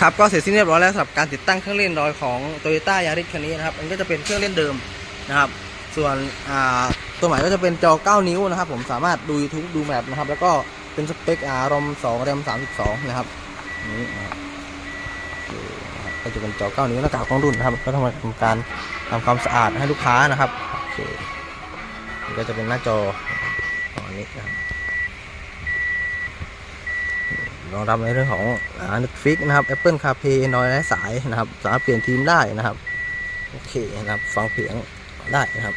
ครับก็เสร็จสิ้นเรียบร้อยแล้วสำหรับการติดตั้งเครื่องเล่นรอยของ Toyota Yaris คันนี้นะครับมันก็จะเป็นเครื่องเล่นเดิมนะครับ ส่วนตัวใหม่ก็จะเป็นจอ 9 นิ้วนะครับ ผมสามารถดู YouTube ดูแมปนะครับ แล้วก็เป็นสเปคอารม2แรม32 นะครับนี่นะครับนะครับก็จะเป็นจอ 9 นิ้วหน้ากากของรุ่นนะครับก็ทำทำการทำความสะอาดให้ลูกค้านะครับโอเคก็จะเป็นหน้าจอตอนนี้นะครับ รองรับในเรื่องของอ่า Netflix นะครับ Apple CarPlay Android และสายนะครับ สามารถเปลี่ยนทีมได้นะครับ โอเคนะครับ ฟังเสียงได้นะครับ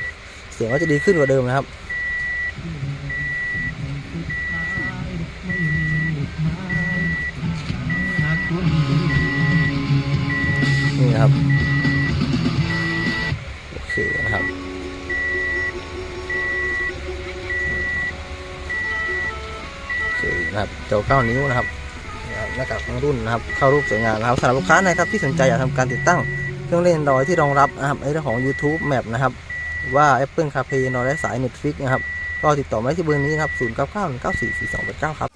เสียงก็จะดีขึ้นกว่าเดิมนะครับนี่นะครับ โอเคนะครับโอเคนะครับจอ9นิ้วนะครับนะครับ หน้ากากของรุ่นนะครับเข้ารูปสวยงามนะครับสำหรับลูกค้านะครับที่สนใจอยากทำการติดตั้งเครื่องเล่นดอยที่รองรับนะครับในเรื่องของ YouTube Map นะครับว่า Apple CarPlay นอนได้สาย Netflix นะครับก็ติดต่อมาได้ที่เบอร์นี้ครับ 0 9 9 1 9 4 4 2 8 9 ครับ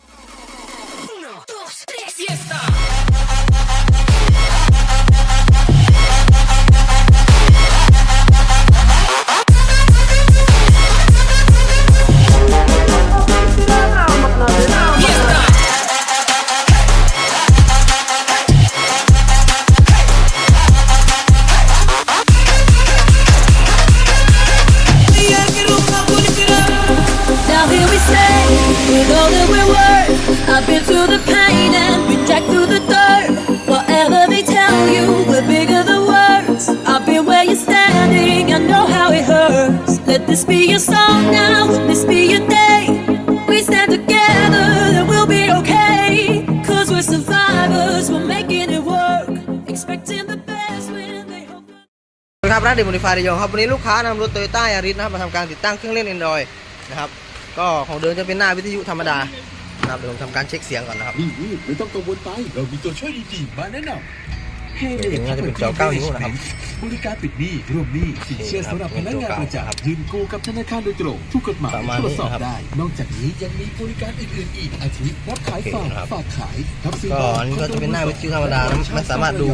this be your song now, this be your day. We stand together, then we'll be okay. Cause we're survivors, we're making it work. Expecting the best when they hope. สวัสดีครับร้านเดมอนิฟายระยองครับวันนี้ลูกค้านำรถโตโยต้ายาริสนะครับมาทำการติดตั้งเครื่องเล่น Android นะครับก็ของเดิมจะเป็นหน้าวิทยุธรรมดานะครับเดี๋ยวผมทำการเช็คเสียงก่อนนะครับ นี่นี่ไม่ต้องกังวลไป เรามีตัวช่วยดีๆมาแนะนำ เฮ้เดี๋ยวนี้จะเป็นจอ9นิ้วนะครับบริการปิดหนี้รวมหนี้สินเชื่อสำหรับพนักงานประจำยืนกู้กับธนาคารโดยตรงทุกกฎหมายประมาณตรนี้วจสอบนะครับได้ นอกจากนี้ยังมีบริการอื่นๆอีกอาทิรับขายฝากโอเคนะครับฝากขายรับซื้อก็บ้าอันนี้ก็จะเป็นหน้าวิทยุธรรมดานะไม่สามารถดู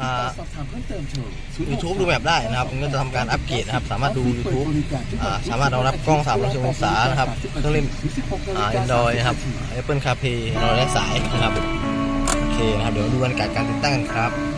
อ่าสอบถามเพิ่มเติมโทร0 YouTube ดูแบบได้นะครับมันก็จะทำการอัปเกรดนะครับ สามารถดู YouTube อ่าสามารถรองรับกล้อง360องศานะครับเครื่องเล่นอ่า Android นะครับ Apple CarPlay Android และสายนะครับโอเค นะครับเดี๋ยวดูบรรยากาศการติดตั้งกันครับ